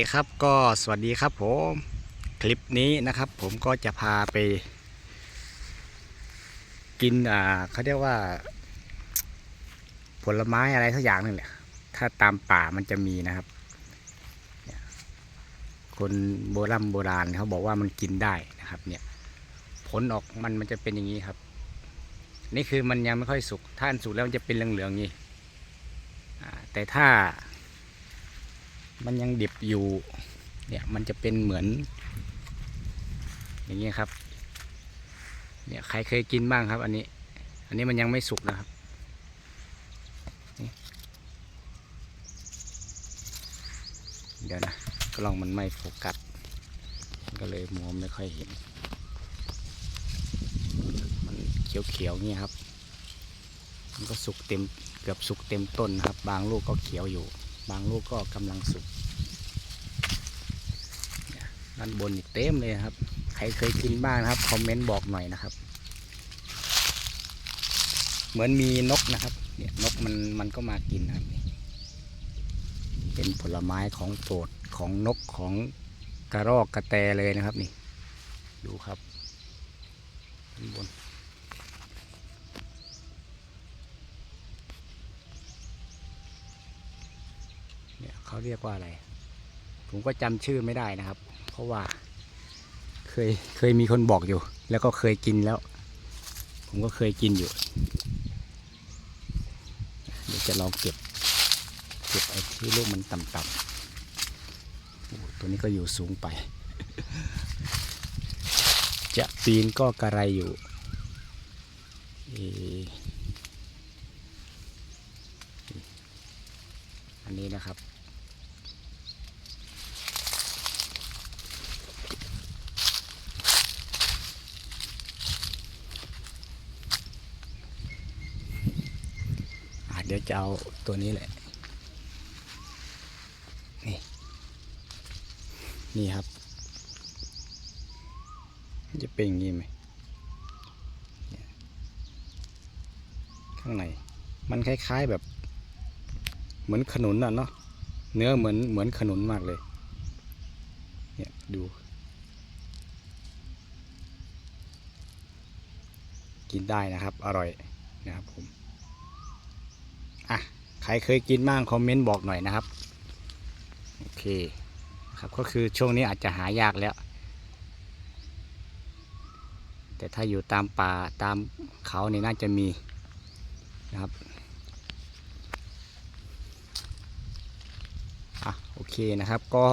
ครับก็สวัสดีครับผมคลิปนี้นะครับ ผมก็จะพาไป กินอ่าเขาเรียกว่า ผลไม้อะไรสักอย่างหนึงแหละถ้าตามป่ามันจะมีนะครับ คนโบราณโบราณเขาบอกว่ามันกินได้นะครับ เนี่ย ผลออกมันมันจะเป็นอย่างนี้ครับ นี่คือมันยังไม่ค่อยสุกถ้าอันสุกแล้วมันจะเป็นเหลืองๆอย่างนี้อ่แต่ถ้า มันยังดิบอยู่ เนี่ยมันจะเป็นเหมือน อย่างนี้ครับ เนี่ยใครเคยกินบ้างครับ อันนี้ อันนี้มันยังไม่สุกนะครับเดี๋ยวนะกล้องมันไม่โฟกัสก็เลยมองไม่ค่อยเห็น มันเขียวๆเงี้ยครับ มันก็สุกเต็มเกือบสุกเต็มต้นนะครับ บางลูกก็เขียวอยู่ บางลูกก็กำลังสุกด้านบนอีกเต็มเลยครับ ใครเคยกินบ้างนะครับ คอมเมนต์บอกหน่อยนะครับ เหมือนมีนกนะครับ เนี่ยนกมันมันก็มากินนะครับนี่เป็นผลไม้ของโปรดของนกของกระรอกกระแตเลยนะครับนี่ ดูครับด้านบน เขาเรียกว่าอะไร ผมก็จำชื่อไม่ได้นะครับ เพราะว่า เคยเคยมีคนบอกอยู่ แล้วก็เคยกินแล้ว ผมก็เคยกินอยู่เดี๋ยวจะลองเก็บ เก็บไอ้ที่ลูกมันต่ำๆตัวนี้ก็อยู่สูงไป จะปีนก็กระไรอยู่อันนี้นะครับ เดี๋ยวจะเอาตัวนี้แหละ นี่ นี่ครับ จะเป็นอย่างนี้ไหมข้างใน มันคล้ายๆแบบ เหมือนขนุนอะเนาะ เนื้อเหมือนเหมือนขนุนมากเลย เนี่ยดูกินได้นะครับ อร่อยนะครับผม อะใครเคยกินบ้างคอมเมนต์บอกหน่อยนะครับโอเคครับก็คือช่วงนี้อาจจะหายากแล้ว แต่ถ้าอยู่ตามป่าตามเขานี่น่าจะมีนะครับอะโอเคนะครับก็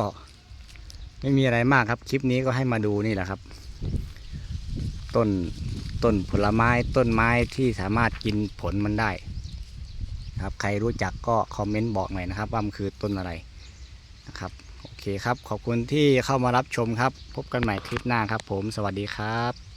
ไม่มีอะไรมากครับ คลิปนี้ก็ให้มาดูนี่แหละครับ ต้นต้นผลไม้ต้นไม้ที่สามารถกินผลมันได้ นะครับ ใครรู้จักก็คอมเมนต์บอกหน่อยนะครับ ว่ามันคือต้นอะไรนะครับ โอเคครับ ขอบคุณที่เข้ามารับชมครับ พบกันใหม่คลิปหน้าครับผม สวัสดีครับ